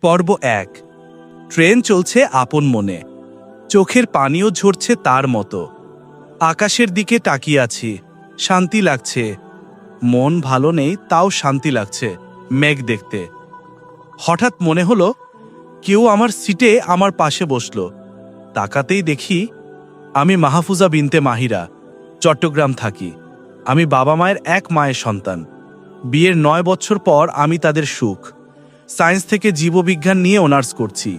পর্ব এক। ট্রেন চলছে আপন মনে। চোখের পানিও ঝরছে তার মতো। আকাশের দিকে তাকিয়ে আছি। শান্তি লাগছে। মন ভালো নেই, তাও শান্তি লাগছে, মেঘ দেখতে। হঠাৎ মনে হলো, কেউ আমার সিটে আমার পাশে বসল। তাকাতেই দেখি, আমি মাহফুজা বিনতে মাহিরা, চট্টগ্রাম থাকি। আমি বাবা মায়ের এক মায়ের সন্তান। বিয়ের নয় বছর পর আমি তাদের সুখ। সায়েন্স থেকে জীববিজ্ঞান নিয়ে অনার্স করছি।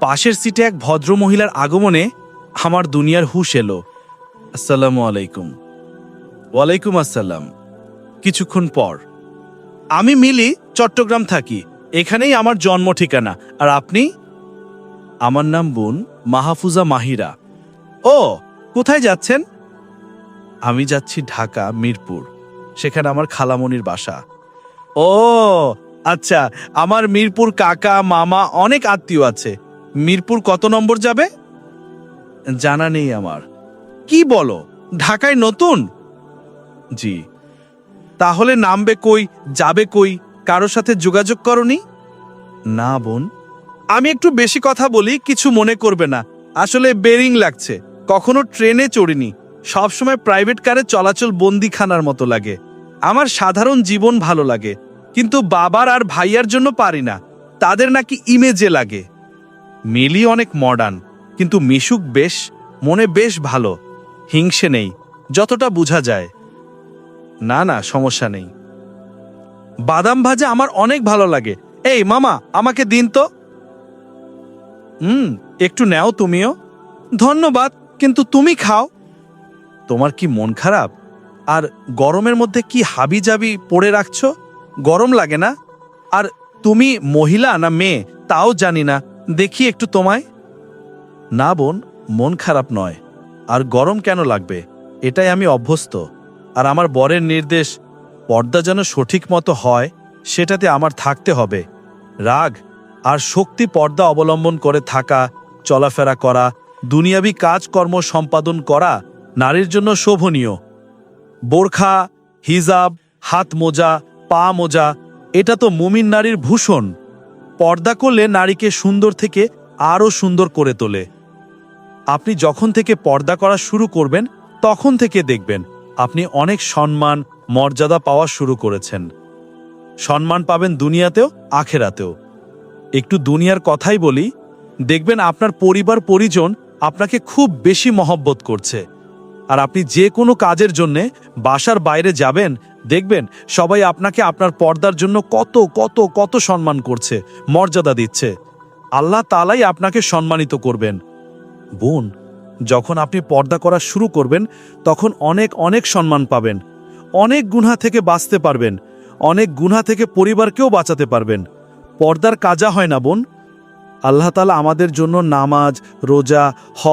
পাশের সিটে এক ভদ্র মহিলার আগমনে আমার দুনিয়ার হুশ এলো। আসসালামু আলাইকুম। ওয়ালাইকুম আসসালাম। কিছুক্ষণ পর। আমি মিলি, চট্টগ্রাম থাকি। এখানেই আমার জন্ম ঠিকানা আর আপনি? আমার নাম বোন মাহফুজা মাহিরা। ও, কোথায় যাচ্ছেন? আমি যাচ্ছি ঢাকা, মিরপুর। সেখানে আমার খালামনির বাসা। ও আচ্ছা আমার মিরপুর কাকা, মামা অনেক আত্মীয় আছে। মিরপুর কত নম্বর যাবে? জানা নেই আমার। কি বলো? ঢাকায় নতুন? জি। তাহলে নামবে কই, যাবে কই, কারোর সাথে যোগাযোগ করনি? না, বোন। আমি একটু বেশি কথা বলি, কিছু মনে করবে না। আসলে বেরিং লাগছে। কখনো ট্রেনে চড়িনি। সবসময় প্রাইভেট কারে চলাচল বন্দিখানার মতো লাগে। আমার সাধারণ জীবন ভালো লাগে। কিন্তু বাবার আর ভাইয়ার জন্য পারি না। তাদের নাকি ইমেজে লাগে। মিলি অনেক মডার্ন কিন্তু মিশুক বেশ, মনে বেশ ভালো। হিংসে নেই, যতটা বোঝা যায়। না না, সমস্যা নেই। বাদাম ভাজা আমার অনেক ভালো লাগে। এই, মামা, আমাকে দিন তো। হুম, একটু নেও তুমিও। ধন্যবাদ, কিন্তু তুমি খাও। তোমার কি মন খারাপ? আর গরমের মধ্যে কি হাবি জাবি পড়ে রাখছো? গরম লাগে না? আর তুমি মহিলা না মেয়ে, তাও জানি না। দেখি একটু তোমায়। না বোন, মন খারাপ নয়। আর গরম কেন লাগবে? এটাই আমি অভ্যস্ত। আর আমার বরের নির্দেশ, পর্দা যেন সঠিক মতো হয়, সেটাতে আমার থাকতে হবে। রাগ আর শক্তি পর্দা অবলম্বন করে থাকা, চলাফেরা করা, দুনিয়াবি কাজকর্ম সম্পাদন করা, নারীর জন্য শোভনীয়। বোরখা, হিজাব হাত মোজা পা মোজা, এটা তো মুমিন নারীর ভূষণ। পর্দা করলে নারীকে সুন্দর থেকে আরও সুন্দর করে তোলে। আপনি যখন থেকে পর্দা করা শুরু করবেন, তখন থেকে দেখবেন আপনি অনেক সম্মান, মর্যাদা পাওয়া শুরু করেছেন। সম্মান পাবেন দুনিয়াতেও, আখেরাতেও। একটু দুনিয়ার কথাই বলি, দেখবেন আপনার পরিবার, পরিজন আপনাকে খুব বেশি মহব্বত করছে। আর আপনি যে কোনো কাজের জন্যে বাসার বাইরে যাবেন দেখবেন, সবাই আপনাকে আপনার পর্দার জন্য কত কত কত সম্মান করছে, মর্যাদা দিচ্ছে। আল্লাহ তালাই আপনাকে সম্মানিত করবেন। বোন, যখন আপনি পর্দা করা শুরু করবেন, তখন অনেক অনেক সম্মান পাবেন। অনেক গুণা থেকে বাঁচতে পারবেন। অনেক গুণা থেকে পরিবারকেও বাঁচাতে পারবেন। পর্দার কাজা হয় না, বোন। আল্লাহ তালা আমাদের জন্য নামাজ, রোজা হ